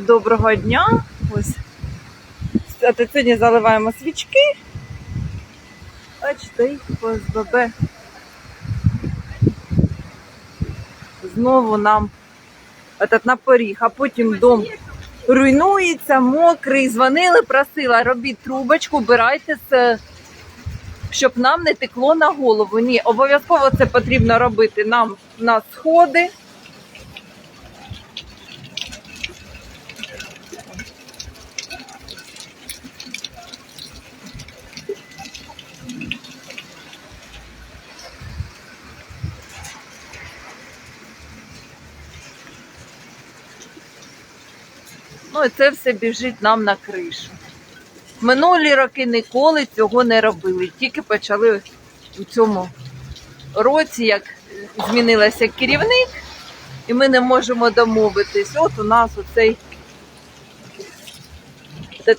Доброго дня. Ось. Сьогодні заливаємо свічки. Бачите, їх по Знову нам этот, на поріг, а потім дом руйнується, мокрий. Дзвонили, просила, робіть трубочку, убирайте це, щоб нам не текло на голову. Ні, обов'язково це потрібно робити нам на сходи. Ну і це все біжить нам на кришу. Минулі роки ніколи цього не робили, тільки почали у цьому році, як змінилася керівник, і ми не можемо домовитись. От у нас оцей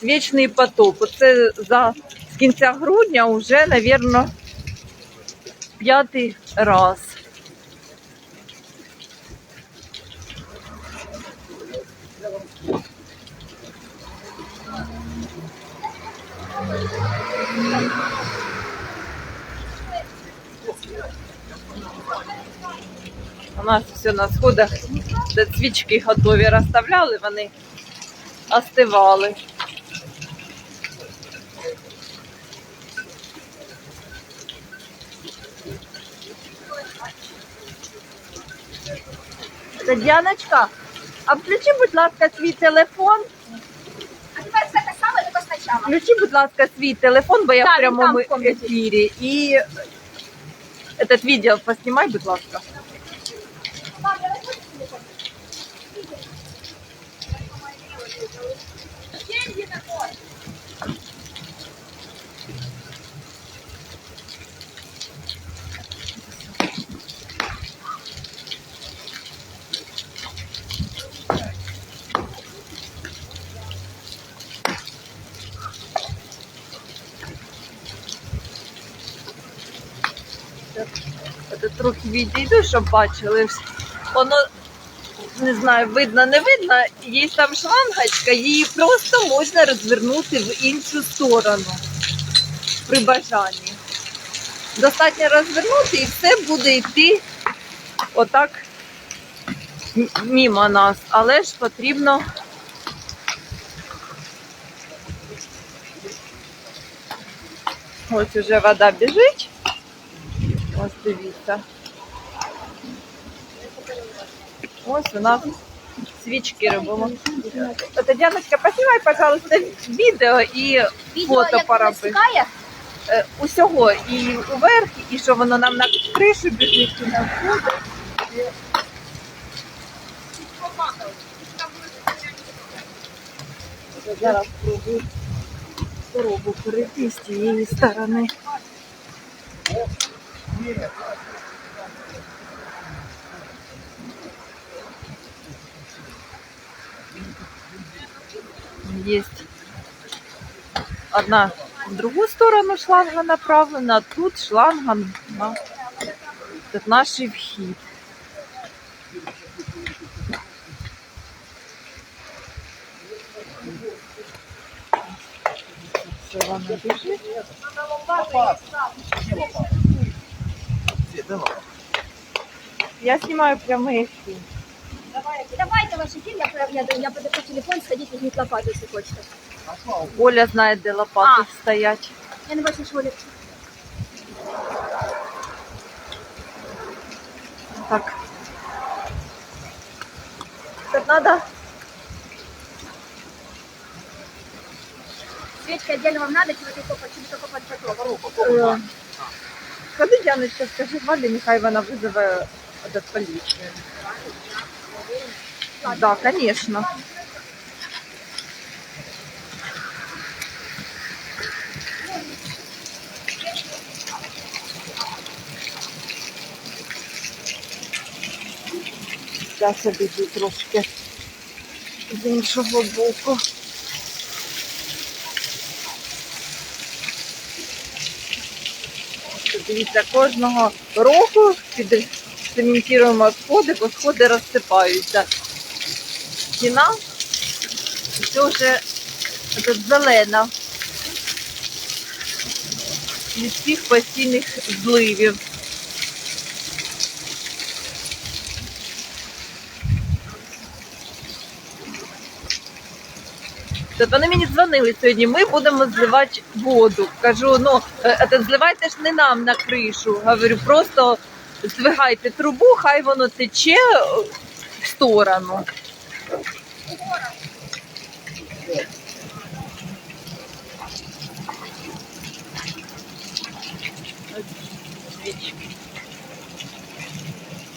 вічний потоп. Оце за з кінця грудня вже, мабуть, п'ятий раз. У нас все на сходах, де свічки готові розставляли, вони остивали. Діаночка, а включи, будь ласка, свій телефон. А тепер Включи, будь ласка, свій телефон, бо я Так, в прямому там в ефірі. І этот відео поснімай, будь ласка. Це трохи відійду, щоб бачили. Воно не знаю, видно, не видно. Є там шлангочка, її просто можна розвернути в іншу сторону при бажанні. Достатньо розвернути і все буде йти отак мімо нас. Але ж потрібно. Ось уже вода біжить. Ось дивіться. Ось у нас свічки робимо. Тетяночка, поснімай, пожалуйста, відео і фото як пора воно стікає, Е, усього і уверх, і що воно нам на кришу біжить і на входи. Зараз спробую дорогу перейти з тієї сторони. Есть одна в другую сторону шланга направлена, а тут шланга на наш вхід. Все вона біжить. Я знімаю прямий ефір. давайте ваш ефір, я, я, я подержу телефон, сходіть, візьміть лопату, якщо хочете. Оля знає, де лопати стоять. Я не бачу, що ви Так. Так надо. Свечка отдельно вам надо, чи ви тільки чи ви тільки под поток? Е, Ходи, Яночка, скажи Валі, нехай вона визове этот поліцію. Да, конечно. Зараз обійду трошки з іншого боку. Дивіться, кожного року під, сходи, бо сходи розсипаються. Стіна, це вже зелена. Від всіх постійних зливів. Тобто вони мені дзвонили сьогодні, ми будемо зливати воду. Кажу, ну е, е, зливайте ж не нам на кришу. Говорю, просто здвигайте трубу, хай воно тече е, в сторону.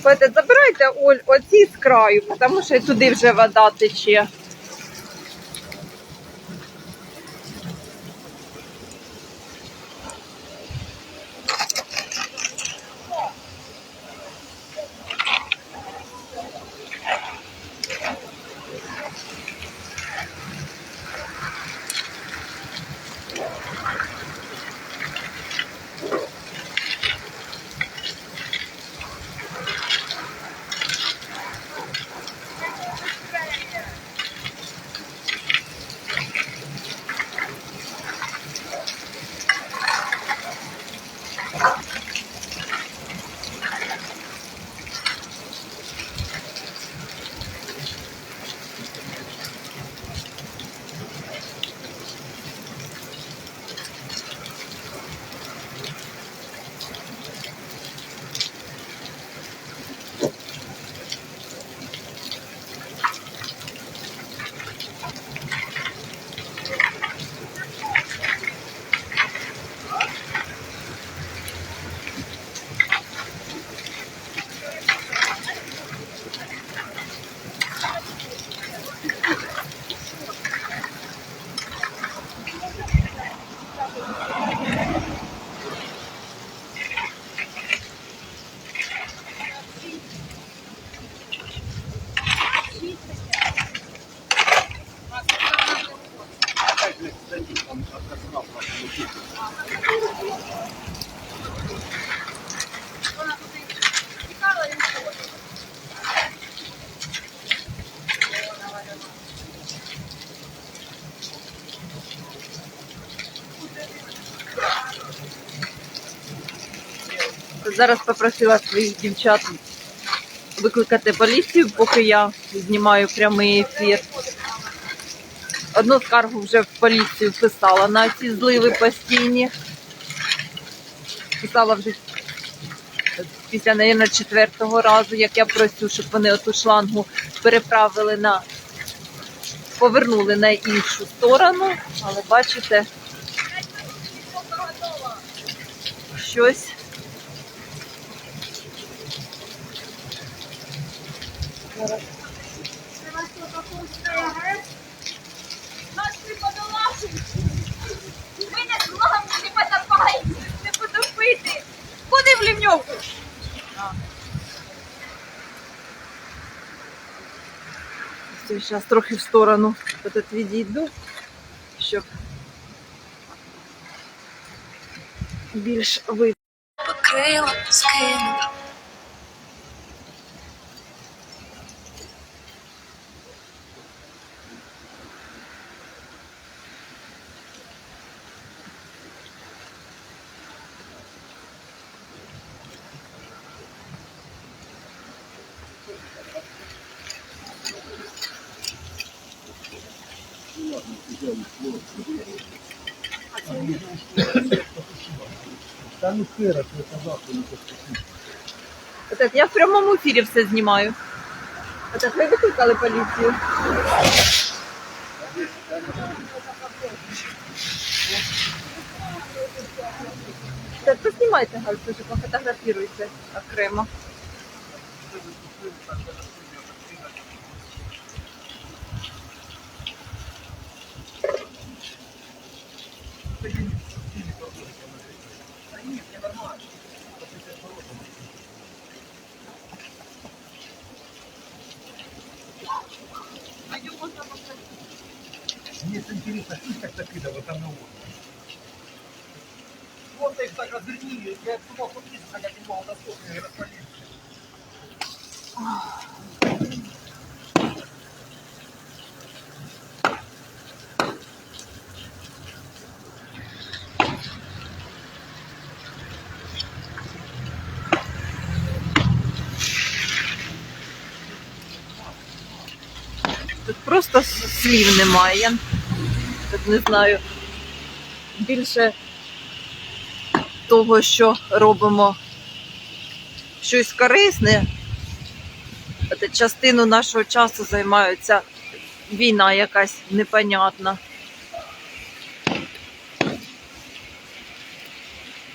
Забирайте Оль, оці з краю, тому що туди вже вода тече. Зараз попросила своїх дівчат викликати поліцію, поки я знімаю прямий ефір. Одну скаргу вже в поліцію писала на ці зливи постійні. Писала вже після, мабуть, четвертого разу, як я просю, щоб вони оту шлангу переправили на повернули на іншу сторону, але бачите, щось Нас не подолати. Ми не зможемо не потопати, не потопити. Куди в лівньовку? Зараз трохи в сторону от відійду, щоб більш видно. покрила скину. Та ну я казав, що не От я в прямому ефірі все знімаю. От ви викликали поліцію. Так, поснімайте, Галь, теж пофотографіруйте окремо. Интересно, что так закидывал там на воду. Вот их так развернули, я думал, что вниз, хотя не мог, насколько я распалился. Тут просто с- слів немає. Не знаю. Більше того, що робимо щось корисне, частину нашого часу займаються війна якась непонятна.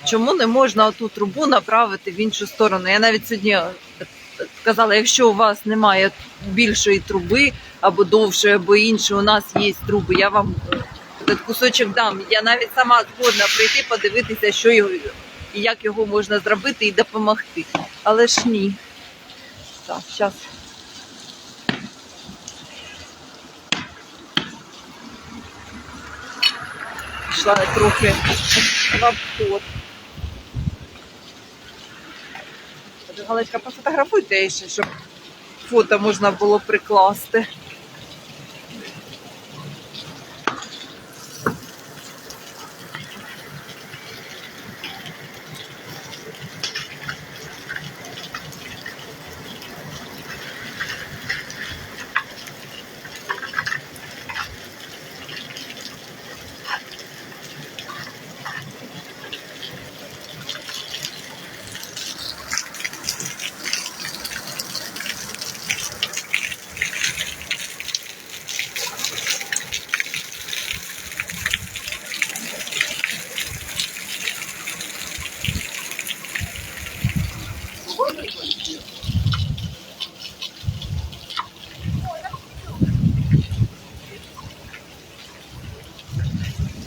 Чому не можна оту трубу направити в іншу сторону? Я навіть сьогодні сказала, якщо у вас немає більшої труби або довшої, або іншої, у нас є труби, я вам этот кусочок дам. Я навіть сама згодна прийти, подивитися, що його як його можна зробити і допомогти. Але ж ні. Так, зараз. Пішла трохи в обход. Галочка, пофотографуйте ще, щоб фото можна було прикласти.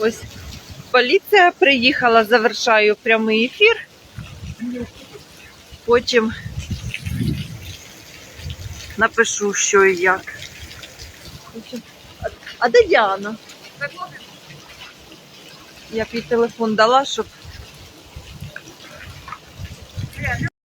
Ось поліція приїхала, завершаю прямий ефір. Потім напишу, що і як. А- де Діана? Я б телефон дала, щоб